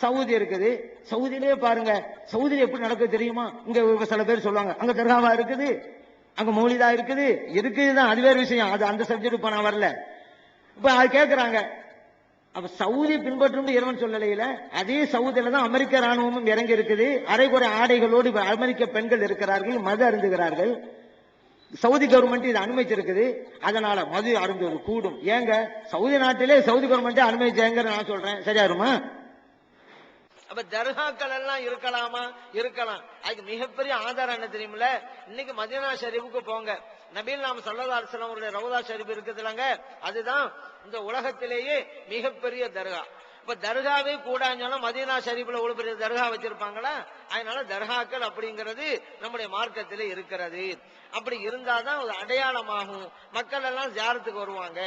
Saudi இருக்குது. சவுதியிலே பாருங்க சவுதியில எப்படி நடக்குது தெரியுமா? இங்க சில பேர் சொல்லுவாங்க அங்க தர்காவா இருக்குது? அங்க மௌலிதா இருக்குது? இருக்குதுதான் அது வேற விஷயம். அது அந்த சப்ஜெக்ட் இப்ப நான் வரல. இப்ப அது கேக்குறாங்க. அப்ப சவுதி பின்பற்றும் இறைவன் சொல்லலையில அதே சவுதியில தான் அமெரிக்க ராணுவமும் இறங்கி இருக்குது அரைகுறை ஆடைகளோடு அமெரிக்க பெண்கள் இருக்கிறார்கள் மது அருந்துகிறார்கள். சவுதி கவர்மெண்ட் இது அனுமதிச்சிருக்குது. அதனால மது அருந்துவது கூடும். ஏங்க? சவுதி நாட்டிலே சவுதி கவர்மெண்ட் அனுமதிச்சாங்க நான் சொல்றேன். சரியாருமா அப்ப தர்காக்கள் எல்லாம் இருக்கலாமா? இருக்கலாம். அதுக்கு மிகப்பெரிய ஆதாரம் என்ன தெரியுமில்ல? இன்னைக்கு மதீனா ஷரீஃபுக்கு போங்க. நபீல் நாம் சல்லதா அலுவலம் அவருடைய ரவுதா ஷரீஃப் இருக்குதுலங்க அதுதான் இந்த உலகத்திலேயே மிகப்பெரிய தர்கா. இப்ப தர்காவே கூடாஞ்சாலும் மதீனா ஷரீஃப்ல ஒரு பெரிய தர்கா வச்சிருப்பாங்களா? அதனால தர்காக்கள் அப்படிங்கிறது நம்முடைய மார்க்கத்தில் இருக்கிறது. அப்படி இருந்தாதான் ஒரு அடையாளமாகும். மக்கள் எல்லாம் ஜாரத்துக்கு வருவாங்க.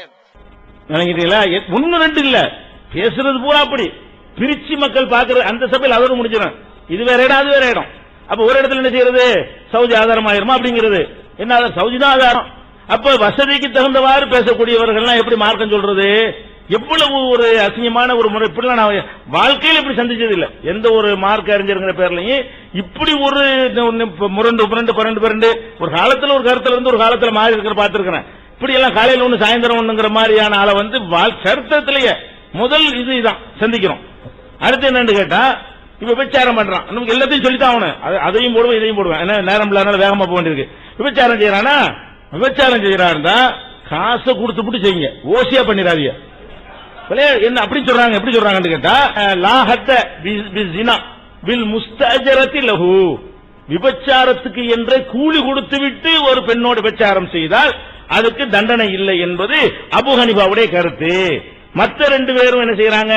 நினைக்கிறீங்களா? ஒண்ணு ரெண்டு இல்ல. பேசுறது பூரா அப்படி. பிரிச்சு மக்கள் பாக்குறது அந்த சபையில் அதோட முடிஞ்சிடும். இது வேற இடம் அது வேற இடம். அப்ப ஒரு இடத்துல என்ன செய்யறது? சவுதி ஆதாரம் ஆயிருமா அப்படிங்கிறது. என்ன சவுதி தான் ஆதாரம். அப்ப வசதிக்கு தகுந்தவாறு பேசக்கூடியவர்கள்லாம் எப்படி மார்க்கம் சொல்றது? எவ்வளவு ஒரு அசிங்கமான ஒரு முறை இப்படிலாம் நான் வாழ்க்கையில் இப்படி சந்திச்சது இல்ல எந்த ஒரு மார்க் அறிஞருங்கிற பேர்லயும் இப்படி ஒரு முரண்டு புரண்டு பரண்டு பரண்டு ஒரு காலத்துல ஒரு கருத்துல இருந்து ஒரு காலத்துல மாறி இருக்கிற பார்த்திருக்கிறேன். இப்படி எல்லாம் காலையில ஒண்ணு சாயந்தரம் ஒண்ணுங்கிற மாதிரியான ஆளை வந்து சரித்திரத்திலேயே முதல் இது இதான் சந்திக்கிறோம். அடுத்து என்னன்னு கேட்டா இப்ப விபச்சாரம் பண்றான். நமக்கு எல்லாத்தையும் சொல்லித்தான் அவனு அதையும் போடுவேன் இதையும் போடுவேன். ஏன்னா நேரம் இல்லாதனால வேகமா போக வேண்டியிருக்கு. விபச்சாரம் செய்யறானா? விபச்சாரம் செய்யறாருந்தா காசை கொடுத்து விட்டு செய்யுங்க. ஓசியா பண்ணிடாதீங்க. என்ன அப்படி சொல்றாங்க எப்படி சொல்றாங்கன்னு கேட்டா லாஹத்த வில் முஸ்தஜரத்தி லஹு. விபச்சாரத்துக்கு என்று கூலி கொடுத்து விட்டு ஒரு பெண்ணோடு விபச்சாரம் செய்தால் அதுக்கு தண்டனை இல்லை என்பது அபு ஹனிபாவுடைய கருத்து. மத்த ரெண்டு பேரும் என்ன செய்யறாங்க?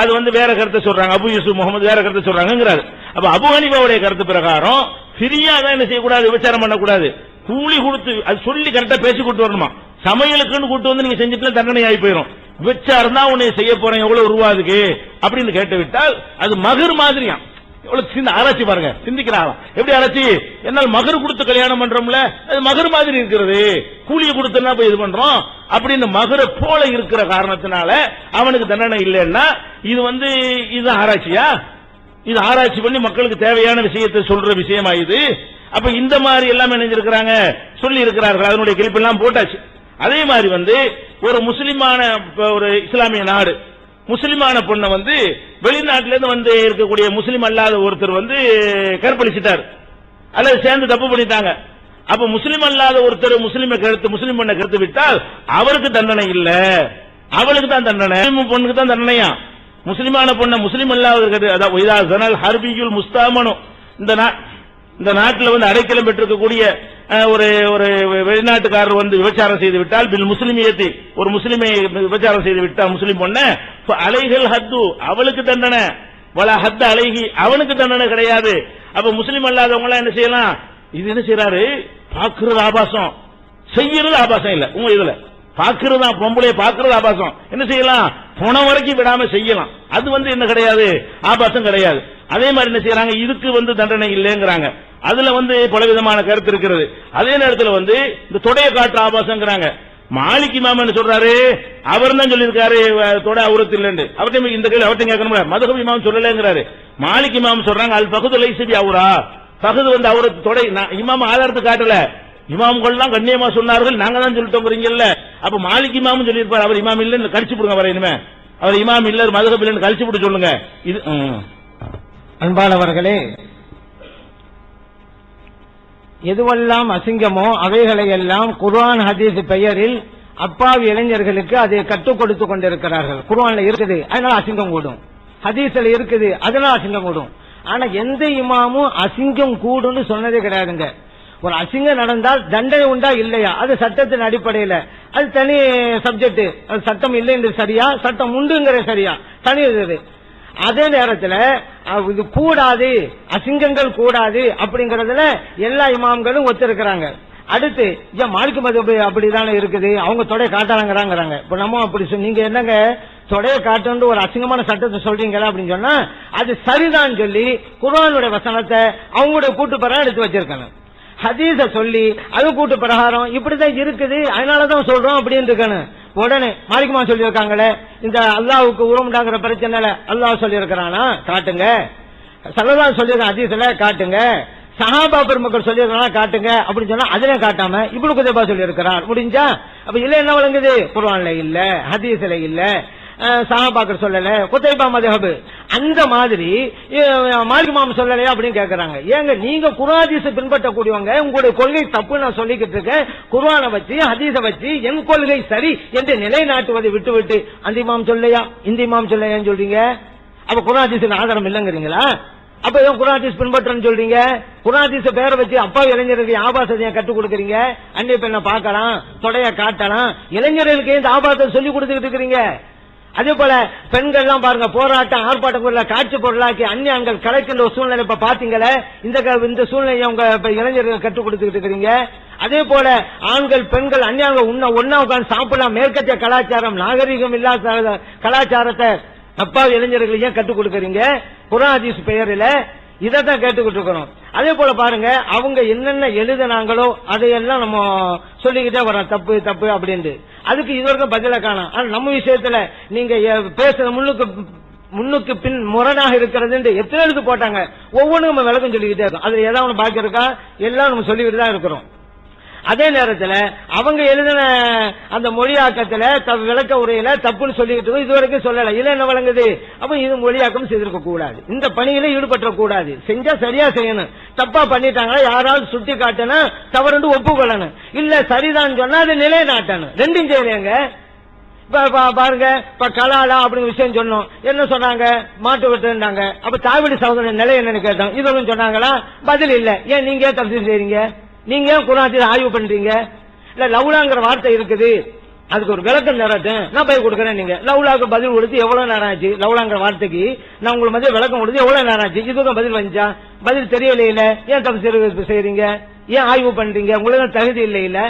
அது வந்து வேற கருத்தை சொல்றாங்க. அபு யூசுப் முகமது வேற கருத்தை சொல்றாங்கிறாரு அப்ப அபு ஹனிபாவுடைய கருத்து பிரகாரம் ஃப்ரீயா தான் என்ன செய்யக்கூடாது? விபச்சாரம் பண்ணக்கூடாது. கூலி கொடுத்து அது சொல்லி கரெக்டா பேசி கூட்டு வரணுமா? சமையலுக்குன்னு கூட்டு வந்து நீங்க செஞ்சுட்டு தண்டனை ஆகி போயிடும் விபச்சாரம் தான் உன்னை செய்ய போறேன். எவ்வளவு ரூபா அதுக்கு அப்படின்னு கேட்டு விட்டால் அது மகர் மாதிரியாம். ஆராய்ச்சி பாருங்க. சிந்திக்கிறாங்க எப்படி ஆராய்ச்சி? என்னால் மகர் கொடுத்து கல்யாணம் பண்றோம்ல? அது மகர் மாதிரி இருக்கிறது. கூலியை கொடுத்தனா போய் இது பண்றோம்? அப்படின்னு மகரை போல இருக்கிற காரணத்தினால அவனுக்கு தண்டனை இல்லைன்னா இது வந்து இது ஆராய்ச்சியா? இது ஆராய்ச்சி பண்ணி மக்களுக்கு தேவையான விஷயத்தை சொல்ற விஷயமா இது? அப்ப இந்த மாதிரி எல்லாம் நினைஞ்சிருக்கிறாங்க சொல்லி இருக்கிறார்கள். அதனுடைய கிளிப்பெல்லாம் போட்டாச்சு. அதே மாதிரி வந்து ஒரு முஸ்லிமான ஒரு இஸ்லாமிய நாடு முஸ்லிமான பொண்ணை வந்து வெளிநாட்டில இருந்து வந்து இருக்கக்கூடிய முஸ்லீம் அல்லாத ஒருத்தர் வந்து கற்பழிச்சிட்டார். அல்லது சேர்ந்து தப்பு பண்ணிட்டாங்க. அப்ப முஸ்லீம் அல்லாத ஒருத்தர் முஸ்லீமை கருத்து முஸ்லீம் பொண்ணை கருத்து விட்டால் அவருக்கு தண்டனை இல்ல. அவளுக்கு தான் தண்டனை. பொண்ணுக்கு தான் தண்டனையா? முஸ்லிமான பொண்ணை முஸ்லீம் அல்லாத அதாவது இதா ஹர்பியுல் முஸ்தாமனு. இந்த நா- இந்த நாட்டில் வந்து அடைக்கலம் பெற்றிருக்கக்கூடிய ஒரு ஒரு வெளிநாட்டுக்காரர் வந்து விபச்சாரம் செய்து விட்டால் பில் முஸ்லிமியத்தை ஒரு முஸ்லிமை விபச்சாரம் செய்து விட்டால் முஸ்லீம் பொண்ண அலைகள் ஹத்து அவளுக்கு தண்டனை. வல ஹத்து அலைகி அவனுக்கு தண்டனை கிடையாது. அப்ப முஸ்லீம் அல்லாதவங்க எல்லாம் என்ன செய்யலாம்? இது என்ன செய்யறாரு பாக்குறது ஆபாசம். செய்யறது ஆபாசம் இல்ல உங்க இதுல. தான் பொம்பளைய பாக்குறது ஆபாசம். என்ன செய்யலாம்? போன வரைக்கும் விடாம செய்யலாம். அது வந்து என்ன கிடையாது? ஆபாசம் கிடையாது. அதே மாதிரி என்ன செய்யறாங்க? இதுக்கு வந்து தண்டனை இல்லைங்கிறாங்க. அதுல வந்து பலவிதமான கருத்து இருக்கிறது. அதே நேரத்தில் வந்து இந்த தொடைய காட்டு ஆபாசங்கிறாங்க மாலிக் இமாம் சொல்றாரு. அவர் தான் சொல்லியிருக்காரு தொட தொடை அவுரத்து இல்லைன்னு அவர்கிட்ட இந்த கேள்வி அவர்கிட்ட கேட்கணும் மதுகம் இமாம் சொல்லலைங்கிறாரு. மாலிக் இமாம் சொல்றாங்க அல் பகுது லைசபி அவுரா. பகுது வந்து அவரது தொடை நான் இமாம் ஆதாரத்தை காட்டல. இமாம்கள்லாம் கண்ணியமா சொன்னார்கள் நாங்க தான் சொல்லிட்டோங்கிறீங்கல்ல. அப்ப மாலிக் இமாமும் சொல்லியிருப்பார் அவர் இமாம் இல்லைன்னு கழிச்சு விடுங்க வர இனிமே. அவர் இமாம் இல்ல மதுகப் இல்லைன்னு கழிச்சு விட்டு சொல்லுங்க. இது ம். அன்பானவர்களே எதுவெல்லாம் அசிங்கமோ அவைகளை எல்லாம் குர்ஆன் ஹதீஸ் பெயரில் அப்பாவி இளைஞர்களுக்கு அதை கற்றுக் கொடுத்து கொண்டிருக்கிறார்கள். குர்ஆன்ல இருக்குது அதனால அசிங்கம் கூடும். ஹதீஸ்ல இருக்குது அதனால அசிங்கம் கூடும். ஆனா எந்த இமாமும் அசிங்கம் கூடும்னு சொன்னதே கிடையாதுங்க. ஒரு அசிங்கம் நடந்தால் தண்டனை உண்டா இல்லையா? அது சட்டத்தின் அடிப்படையில. அது தனி சப்ஜெக்ட் அது சட்டம் இல்லைன்னு சரியா? சட்டம் உண்டுங்கிற சரியா? தனி இருக்குது அதே நேரத்துல இது கூடாது அசிங்கங்கள் கூடாது அப்படிங்கறதுல எல்லா இமாம்களும் ஒத்திருக்கிறாங்க. அடுத்து ஏன் மாலிக்கு மது அப்படிதானே இருக்குது? அவங்க தொடை காட்டாங்கிறாங்கிறாங்க. இப்ப நம்ம அப்படி நீங்க என்னங்க? தொடையை காட்டுன்னு ஒரு அசிங்கமான சட்டத்தை சொல்றீங்களா அப்படின்னு சொன்னா அது சரிதான் சொல்லி குரானுடைய வசனத்தை அவங்களுடைய கூட்டு பெற எடுத்து வச்சிருக்காங்க ஹதீஸ சொல்லி அது கூட்டு பிரகாரம் இப்படிதான் இருக்குது அதனாலதான் சொல்றோம் அப்படின்னு இருக்கணும். உடனே மாலிகமா சொல்லியிருக்காங்களே இந்த அல்லாவுக்கு உருமுண்டாங்கிற பிரச்சனைல அல்லாஹ் சொல்லியிருக்கிறானா? காட்டுங்க. சல்லல்லாஹு சொல்லியிருக்கான் ஹதீஸ்ல காட்டுங்க. சஹாபா பெருமக்கள் சொல்லியிருக்கானா காட்டுங்க. அப்படின்னு சொன்னா அதுல காட்டாம இப்னு குதைபா சொல்லியிருக்கிறார். முடிஞ்சா? அப்ப இல்ல என்ன வழங்குது? குர்ஆன்ல இல்ல ஹதீஸ்ல இல்ல. சஹாபாக்கள் சொல்லல குத்தைபா மதுஹப். அந்த மாதிரி அஹ், மாலிக் சொல்லலையா அப்படின்னு கேக்குறாங்க. ஏங்க நீங்க குராதீச பின்பற்றக்கூடியவங்க உங்களுடைய கொள்கை தப்பு நான் சொல்லிக்கிட்டு இருக்கேன். குர்ஆனை வச்சு ஹதீஸை வச்சு என் கொள்கை சரி என்று நிலைநாட்டுவதை விட்டு விட்டு அந்த இமாம் சொல்லையா இந்த இமாம் சொல்லையான்னு சொல்றீங்க? அப்ப குராதீசுக்கு ஆதாரம் இல்லைங்கிறீங்களா? அப்ப ஏன் குராதீஸ் பின்பற்றன்னு சொல்றீங்க? குராதீச பேரை வச்சு அப்பா இளைஞருக்கு ஆபாசத்தையும் கற்றுக் கொடுக்குறீங்க? அன்னை பெண்ணை பார்க்கலாம் தொடைய காட்டலாம். இளைஞர்களுக்கு இந்த ஆபாசத்தை சொல்லி கொடுத்துக்கிட்டு இருக்கிறீங்க? அதே போல பெண்கள் எல்லாம் பாருங்க போராட்டம் ஆர்ப்பாட்டம் பொருளா காட்சி பொருளாக்கி அந்நியங்கள் கலைக்கின்ற ஒரு சூழ்நிலை இப்ப பாத்தீங்களே? இந்த க- இந்த சூழ்நிலையை உங்க இளைஞர்கள் கற்றுக் கொடுத்துக்கிட்டு இருக்கிறீங்க. அதே போல ஆண்கள் பெண்கள் அந்நியாங்க உன்ன ஒன்னா உட்காந்து சாப்பிடலாம் மேற்கத்திய கலாச்சாரம் நாகரிகம் இல்லாத கலாச்சாரத்தை அப்பாவி இளைஞர்கள் ஏன் கற்றுக் கொடுக்கறீங்க? குராதீஸ் பெயரில் இதை தான் கேட்டுக்கிட்டு இருக்கிறோம் அதே போல பாருங்க அவங்க என்னென்ன எழுதினாங்களோ அதையெல்லாம் நம்ம சொல்லிக்கிட்டே வரோம் தப்பு தப்பு அப்படின்ட்டு. அதுக்கு இதுவரைக்கும் பதில காணும். ஆனா நம்ம விஷயத்துல நீங்க பேசுற முன்னுக்கு முன்னுக்கு பின் முரணாக இருக்கிறது எத்தனை எழுத்து போட்டாங்க? ஒவ்வொன்றும் நம்ம விளக்கம் சொல்லிக்கிட்டே இருக்கோம். அதுல ஏதாவது ஒன்று பாக்கி இருக்கா? எல்லாம் நம்ம சொல்லிக்கிட்டு தான் இருக்கிறோம். அதே நேரத்தில் அவங்க எழுதின அந்த மொழியாக்கத்தில் த- விளக்க உரையில தப்புன்னு சொல்லிக்கிட்டு இது வரைக்கும் சொல்லல. இல்ல என்ன வழங்குது அப்ப இது மொழியாக்கம் செய்திருக்க கூடாது. இந்த பணியில ஈடுபட்ட கூடாது. செஞ்சா சரியா செய்யணும். தப்பா பண்ணிட்டாங்களா? யாராவது சுட்டி காட்டணும் தவறுண்டு ஒப்புக்கொள்ளணும் இல்ல சரிதான் சொன்னா அது நிலைநாட்டணும். ரெண்டும் செய்யலையங்க பாருங்க. இப்ப கலாலா அப்படிங்கிற விஷயம் சொன்னோம். என்ன சொன்னாங்க? மாட்டு விட்டுருந்தாங்க அப்ப தாவிடி சகோதரன் நிலை என்னன்னு கேட்டோம். இதெல்லாம் சொன்னாங்களா? பதில் இல்ல. ஏன் நீங்க ஏன் தப்சீல் செய்றீங்க? நீங்க ஏன் குரான் ஆய்வு பண்றீங்க? இல்ல லவ்லாங்கிற வார்த்தை இருக்குது. அதுக்கு ஒரு விளக்கம் தரட்டும். நான் போய் கொடுக்குறேன் நீங்க. லவ்லாக்கு பதில் கொடுத்து எவ்வளவு நேரம் ஆச்சு? லவ்லாங்கிற வார்த்தைக்கு நான் உங்களுக்கு மதிய விளக்கம் கொடுத்து எவ்வளவு நேரம் ஆச்சு? இதுக்கும் பதில் வந்துச்சா? பதில் தெரியலையில. ஏன் தப்பு செய்யறீங்க ஏன் ஆய்வு பண்றீங்க? உங்களுக்கு தகுதி இல்லை இல்ல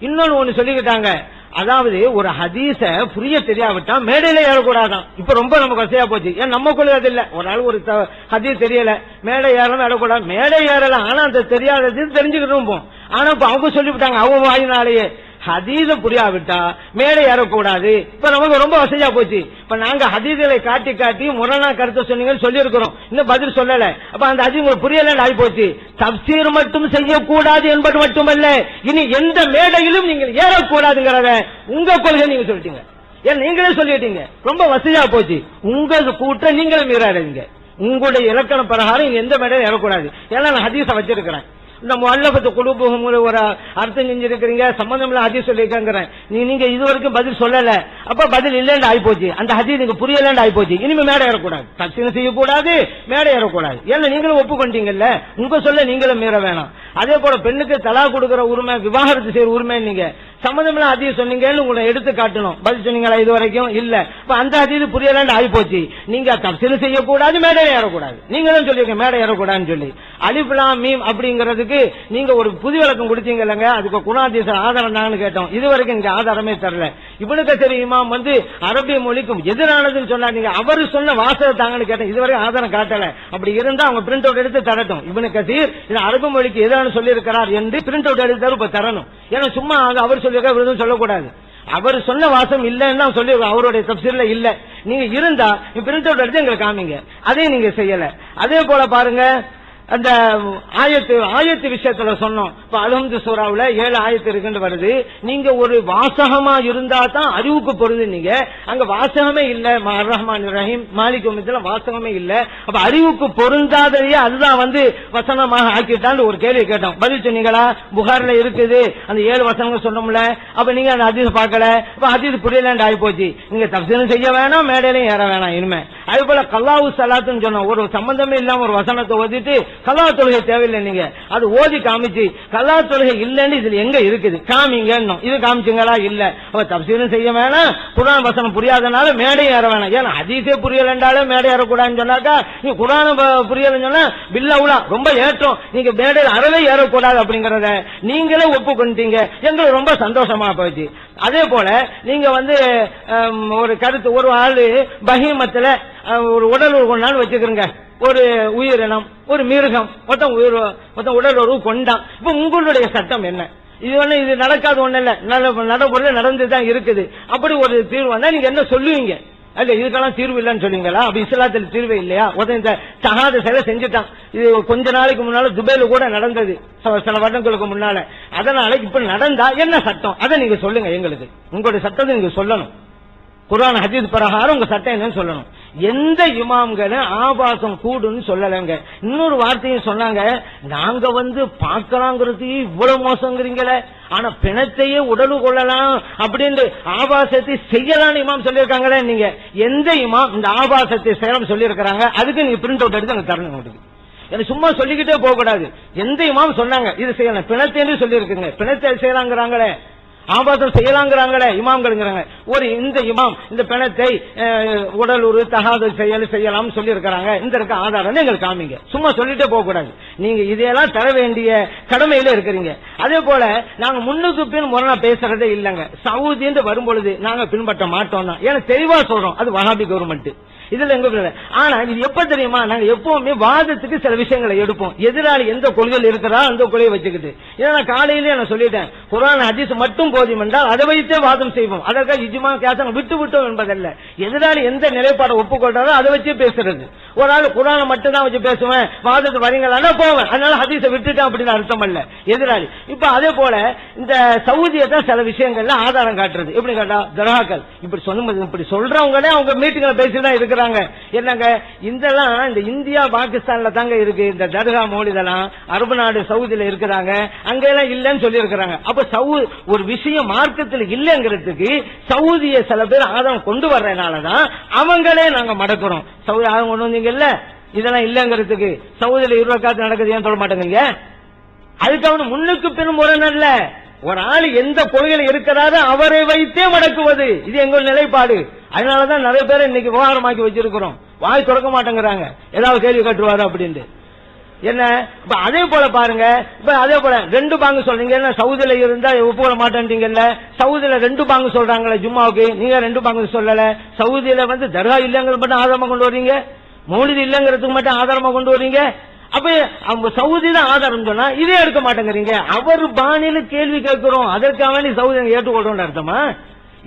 இன்னொன்னு ஒண்ணு சொல்லிக்கிட்டாங்க. அதாவது ஒரு ஹதீச புரிய தெரியாவிட்டா மேடையில ஏறக்கூடாதான். இப்ப ரொம்ப நமக்கு வசதியா போச்சு. ஏன் நம்ம கொள்கை அது இல்ல? ஒரு ஆள் ஒரு ஹதீஸ் தெரியல. மேடை ஏறலாம் ஏறக்கூடாது மேடை ஏறலாம் ஆனா அந்த தெரியாதது தெரிஞ்சுக்கிட்டு போம் ஆனா இப்ப அவங்க சொல்லிவிட்டாங்க அவங்க வாயினாலேயே. ஹதீஸ புரியாவிட்டா மேடை ஏறக்கூடாது. இப்ப நமக்கு ரொம்ப வசதியா போச்சு. இப்ப நாங்க ஹதீஸ்களை காட்டி காட்டி முரணா கருத்தை சொன்னீங்கன்னு சொல்லியிருக்கிறோம். இன்னும் பதில் சொல்லல. அப்ப அந்த ஹதீஸ் உங்களுக்கு புரியலன்னு ஆகி போச்சு தப்சீர் மட்டும் செய்யக்கூடாது என்பது மட்டுமல்ல. இனி எந்த மேடையிலும் நீங்கள் ஏறக்கூடாதுங்கிறத உங்க கொள்கை நீங்க சொல்லிட்டீங்க. ஏன் நீங்களே சொல்லிட்டீங்க. ரொம்ப வசதியா போச்சு. உங்க கூட்டம் நீங்களும் மீறாதீங்க உங்களுடைய இலக்கண பிரகாரம் எந்த மேடையும் ஏறக்கூடாது. ஏன்னா நான் ஹதீஸ வச்சிருக்கிறேன். இந்த முல்லபத்து குழுபுகம் ஒரு அர்த்தம் செஞ்சிருக்கிறீங்க சம்பந்தம் இல்ல ஹதீஸ் சொல்லியிருக்கேங்கிறேன். நீங்க இது வரைக்கும் பதில் சொல்லல. அப்ப பதில் இல்லைன்னு ஆயிப்போச்சு. அந்த ஹதீஸ் நீங்க புரியலன்னு ஆயிப்போச்சு. இனிமே மேடை ஏறக்கூடாது. தப்சீல் செய்யக்கூடாது மேடை ஏறக்கூடாது. ஏன்னா நீங்களும் ஒப்புக்கொண்டீங்கல்ல. உங்க சொல்ல நீங்களும் மீற வேணாம். அதே போல பெண்ணுக்கு தலா கொடுக்கிற உரிமை விவாகரத்து செய்யற உரிமை நீங்க சம்பந்தம் அதிக சொன்னீங்கன்னு உங்களை எடுத்து காட்டணும். பதில் சொன்னீங்களா இது வரைக்கும் இல்ல. இப்ப அந்த அதிக புரியலன்னு ஆகி போச்சு நீங்க தப்சீல் செய்யக்கூடாது மேடை ஏறக்கூடாது. நீங்களும் சொல்லிருக்க மேடை ஏறக்கூடாதுன்னு சொல்லி. அலிப்லாம் மீம் அப்படிங்கறதுக்கு நீங்க ஒரு புது விளக்கம் கொடுத்தீங்க இல்லைங்க? அதுக்கு குணாதீச ஆதாரம் தாங்கன்னு கேட்டோம். இது வரைக்கும் இங்க ஆதாரமே தரல. இவனுக்கு சரி இமாம் வந்து அரபிய மொழிக்கும் எதிரானதுன்னு சொன்னா நீங்க அவரு சொன்ன வாசக தாங்கன்னு கேட்டேன். இதுவரை ஆதாரம் காட்டல. அப்படி இருந்தா அவங்க பிரிண்ட் அவுட் எடுத்து தரட்டும். இவனுக்கு கசீர் இது அரபு மொழிக்கு எதிரான சொல்லி இருக்கிறார் என்று பிரிண்ட் அவுட் எடுத்து இப்ப தரணும். ஏன்னா சும்மா அது அவர் சொல்லியிருக்கா சொல்லக்கூடாது. அவர் சொன்ன வாசம் இல்லைன்னு சொல்லி அவருடைய தப்சீர்ல இல்ல. நீங்க இருந்தா பிரிண்ட் அவுட் எடுத்து எங்களுக்கு காமிங்க. அதையும் நீங்க செய்யல. அதே போல பாருங்க அந்த ஆயத்து ஆயத்து விஷயத்துல சொன்னோம். இப்ப அலமது சூறாவில் ஏழு ஆயத்து இருக்குன்னு வருது. நீங்க ஒரு வாசகமா இருந்தா தான் அறிவுக்கு பொருது நீங்க அங்க வாசகமே இல்ல. ரஹ்மான் ரஹீம் மாலிக் உமத்துல வாசகமே இல்ல. அப்ப அறிவுக்கு பொருந்தாதையே அதுதான் வந்து வசனமாக ஆக்கிட்டான்னு ஒரு கேள்வி கேட்டோம். பதில் சொன்னீங்களா? புகார்ல இருக்குது. அந்த ஏழு வசனங்கள் சொன்னோம்ல. அப்ப நீங்க அந்த அதிச பார்க்கல. அப்ப அதிசு புரியலன்னு ஆகி போச்சு நீங்க தப்சீலும் செய்ய வேணாம் மேடையிலையும் ஏற வேணாம். இனிமே அது போல கல்லாவு சலாத்துன்னு சொன்னோம். ஒரு சம்பந்தமே இல்லாம ஒரு வசனத்தை ஓதிட்டு கல்லா தொழுகை தேவையில்லை நீங்க. அது ஓதி காமிச்சு கல்லா தொழுகை இல்லைன்னு இதுல எங்க இருக்குது? காமிங்க இது காமிச்சுங்களா? இல்ல. அவ தப்சீரும் செய்ய வேணாம். குரான் வசனம் புரியாதனால மேடை ஏற வேணாம். ஏன்னா அதிசே புரியலன்றாலும் மேடை ஏறக்கூடாதுன்னு சொன்னாக்கா நீ குரான புரியலன்னு சொன்னா பில்லவுலா ரொம்ப ஏற்றம். நீங்க மேடையில் அறவே ஏறக்கூடாது அப்படிங்கறத நீங்களே ஒப்புக்கொண்டீங்க. எங்களுக்கு ரொம்ப சந்தோஷமா போச்சு. அதே போல நீங்க வந்து ஒரு கருத்து ஒரு ஆளு பகிமத்துல ஒரு உடல் உறவு கொண்டான்னு வச்சுக்கிறீங்க. ஒரு உயிரினம் ஒரு மிருகம் மொத்தம் உயிர் மொத்தம் உடல் உறவு கொண்டான். இப்ப உங்களுடைய சட்டம் என்ன? இது ஒண்ணு இது நடக்காத ஒண்ணு இல்ல. நட- நடந்துதான் இருக்குது. அப்படி ஒரு தீர்வு வந்தா நீங்க என்ன சொல்லுவீங்க? அல்ல இதுக்கெல்லாம் தீர்வு இல்லைன்னு சொல்லுவீங்களா? அப்படி இஸ்லாத்தில் தீர்வு இல்லையா? உதவி இந்த சகாத சிலை செஞ்சுட்டான். இது கொஞ்ச நாளைக்கு முன்னால துபையில கூட நடந்தது. சில வருடங்களுக்கு முன்னால. அதனால இப்ப நடந்தா என்ன சட்டம்? அதை நீங்க சொல்லுங்க எங்களுக்கு. உங்களுடைய சட்டத்தை நீங்க சொல்லணும். குரான் ஹதீஸ் பிரகாரம் உங்க சட்டம் என்னன்னு சொல்லணும். எந்த இமாம்களும் ஆபாசம் கூடுன்னு சொல்லலைங்க. இன்னொரு வார்த்தையும் சொன்னாங்க நாங்க வந்து பார்க்கலாங்கிறது இவ்வளவு மோசங்கிறீங்களே. ஆனா பிணத்தையே உடலு கொள்ளலாம் அப்படின்னு ஆபாசத்தை செய்யலாம்னு இமாம் சொல்லியிருக்காங்களே நீங்க. எந்த இமாம் இந்த ஆபாசத்தை செய்யலாம் சொல்லியிருக்கிறாங்க? அதுக்கு நீங்க பிரிண்ட் அவுட் எடுத்து எனக்கு தரணும் உங்களுக்கு. எனக்கு சும்மா சொல்லிக்கிட்டே போக கூடாது எந்த இமாம் சொன்னாங்க இது செய்யலாம். பிணத்தை சொல்லியிருக்குங்க. பிணத்தை செய்யலாங்கிறாங்களே. ஆபாசம் செய்யலாங்கிறாங்களே இமாம்களுங்கிறாங்க. ஒரு இந்த இமாம் இந்த பிணத்தை அஹ், உடலுறு தகாத செயல் செய்யலாம் சொல்லி இருக்கிறாங்க இந்த இருக்க ஆதாரம் எங்களுக்கு காமிங்க. சும்மா சொல்லிட்டே போக கூடாது நீங்க இதையெல்லாம் தர வேண்டிய கடமையில இருக்கிறீங்க. அதே போல நாங்க முன்னுக்கு பின் முரணா பேசுறதே இல்லைங்க. சவுதின்னு வரும்பொழுது நாங்க பின்பற்ற மாட்டோம் ஏன்னா தெளிவா சொல்றோம். அது வஹாபி கவர்மெண்ட் இதுல எங்க ஆனா இது எப்ப தெரியுமா? நாங்க எப்பவுமே வாதத்துக்கு சில விஷயங்களை எடுப்போம். எதிராளி எந்த கொள்கையில் இருக்கிறா அந்த கொள்கையை வச்சுக்கிட்டு. ஏன்னா நான் காலையிலேயே நான் சொல்லிட்டேன் குரான் அஜிஸ் மட்டும் போதும் என்றால் அதை வைத்தே வாதம் செய்வோம். அதற்காக இஜுமா கேசம் விட்டு விட்டோம் என்பதல்ல. எதிராளி எந்த நிலைப்பாடை ஒப்புக்கொள்றாரோ அதை வச்சு பேசுறது. ஒரு ஆள் குரானை மட்டும் தான் வச்சு பேசுவேன் வாதத்து வரீங்களா? போவேன் அதனால ஹதீஸை விட்டுட்டேன் அப்படின்னு அர்த்தம் அல்ல. எதிராளி. இப்ப அதே போல இந்த சவுதியை தான் சில விஷயங்கள்ல ஆதாரம் காட்டுறது. எப்படி கேட்டா தர்காக்கள் இப்படி சொல்லும் இப்படி சொல்றவங்களே அவங்க மீட்டிங்ல பேசிதான் தான் இருக்கிறாங்க என்னங்க இதெல்லாம் இந்த இந்தியா பாகிஸ்தான்ல தாங்க இருக்கு. இந்த தர்கா மௌலிதெல்லாம் அரபு நாடு சவுதியில இருக்கிறாங்க. அங்க எல்லாம் இல்லன்னு சொல்லி இருக்கிறாங்க அப்ப சவு ஒரு விஷயம் மார்க்கத்தில் இல்லைங்கிறதுக்கு சவுதிய சில பேர் ஆதம் கொண்டு வர்றதுனாலதான் அவங்களே நாங்க மடக்குறோம். சவுதி ஆதம் கொண்டு வந்தீங்க இல்ல இதெல்லாம் இல்லங்கிறதுக்கு. சவுதியில இருபது காத்து நடக்குது ஏன் சொல்ல மாட்டேங்க அதுக்கு அவனு முன்னுக்கு பின் அல்ல. ஒரு ஆள் எந்த கொள்கையில இருக்கிறாரோ அவரை வைத்தே மடக்குவது. இது எங்கள் நிலைப்பாடு. அதனாலதான் நிறைய பேரை இன்னைக்கு விவகாரமாக்கி வச்சிருக்கிறோம். வாய் திறக்க மாட்டேங்கிறாங்க. ஏதாவது கேள்வி கட்டுவாரு அப்படின்ட்டு. என்ன? இப்ப அதே போல பாருங்க. இப்ப அதே போல ரெண்டு பாங்கு சொல்றீங்க. என்ன சவுதியில இருந்தா ஒப்புக்கொள்ள மாட்டேன்றீங்கல்ல? சவுதியில ரெண்டு பாங்கு சொல்றாங்களே ஜும்மாவுக்கு. நீங்க ரெண்டு பாங்கு சொல்லல. சவுதியில வந்து தர்கா இல்லங்கிறது மட்டும் ஆதாரமா கொண்டு வரீங்க? மௌலிது இல்லங்கிறதுக்கு மட்டும் ஆதாரமா கொண்டு வரீங்க? அப்ப அவங்க சவுதி தான் ஆதாரம் சொன்னா இதே எடுக்க மாட்டேங்கிறீங்க. அவர் பாணியில கேள்வி கேட்கிறோம். அதற்காக நீ சவுதி ஏற்றுக்கொள்றோம் அர்த்தமா?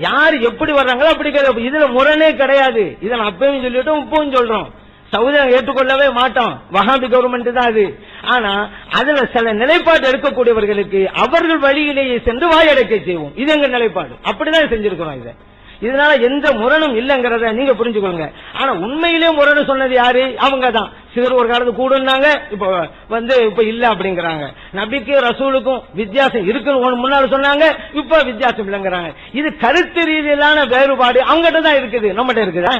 யார் எப்படி வர்றாங்களோ அப்படி கிடையாது. இதுல முரணே கிடையாது. இதை நான் அப்பயும் சொல்லிட்டோம் இப்பவும் சொல்றோம். சவுதி ஏற்றுக்கொள்ளவே மாட்டோம். வகாபி கவர்மெண்ட் தான் அது. ஆனா அதுல சில நிலைப்பாடு எடுக்கக்கூடியவர்களுக்கு அவர்கள் வழியிலேயே சென்று வாயடைக்க செய்வோம். இது எங்க நிலைப்பாடு. அப்படிதான் செஞ்சிருக்கிறோம் இதை. இதனால எந்த முரணும் இல்லைங்கிறத நீங்க புரிஞ்சுக்கோங்க. ஆனா உண்மையிலே முரணு சொன்னது யாரு? அவங்க தான். சிலர் ஒரு காலத்து கூடுனாங்க இப்ப வந்து இப்ப இல்ல அப்படிங்கிறாங்க. நபிக்கு ரசூலுக்கும் வித்தியாசம் இருக்குன்னு முன்னால சொன்னாங்க இப்ப வித்தியாசம் இல்லைங்கிறாங்க. இது கருத்து ரீதியிலான வேறுபாடு அவங்ககிட்ட தான் இருக்குது. நம்மகிட்ட இருக்குதா?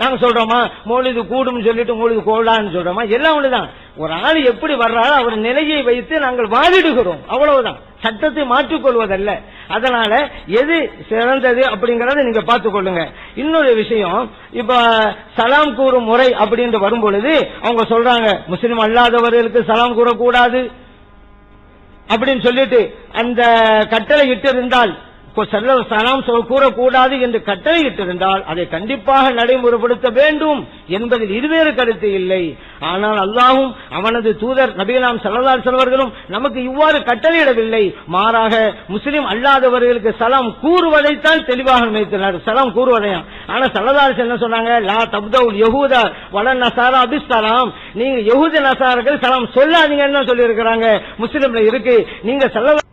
நாங்க சொல்றோமா மொழிது கூடும் சொல்லிட்டு மொழிது கோடான்னு சொல்றோமா? எல்லாம் ஒண்ணுதான். ஒரு ஆள் எப்படி வர்றாரோ அவர் நிலையை வைத்து நாங்கள் வாதிடுகிறோம். அவ்வளவுதான். சட்டத்தை மாற்றிக்கொள்வதல்ல. அதனால எது சிறந்தது அப்படிங்கறத நீங்க பார்த்துக்கொள்ளுங்க இன்னொரு விஷயம் இப்ப சலாம் கூறும் முறை அப்படின்னு வரும் பொழுது அவங்க சொல்றாங்க முஸ்லீம் அல்லாதவர்களுக்கு சலாம் கூறக்கூடாது அப்படின்னு சொல்லிட்டு அந்த கட்டளை இட்டு இருந்தால் செல்ல சலாம் சொல் கூறக்கூடாது என்று கட்டளை இட்டிருந்தால் அதை கண்டிப்பாக நடைமுறைப்படுத்த வேண்டும் என்பதில் இருவேறு கருத்து இல்லை. ஆனால் அல்லாஹும் அவனது தூதர் நபிகலாம் சல்லதார் செல்வர்களும் நமக்கு இவ்வாறு கட்டளையிடவில்லை. மாறாக முஸ்லிம் அல்லாதவர்களுக்கு சலாம் கூறுவதைத்தான் தெளிவாக நினைத்தனர் சலாம் கூறுவதையும் ஆனா சல்லல்லாஹு என்ன சொன்னாங்க? லா தப்தவுல் யகுதா வள நசாரா அபிஸ்தலாம் நீங்க யகுதி நசாரர்கள் சலாம் சொல்லாதீங்கன்னு சொல்லி இருக்கிறாங்க முஸ்லிம்ல இருக்கு. நீங்க சல்லல்லாஹு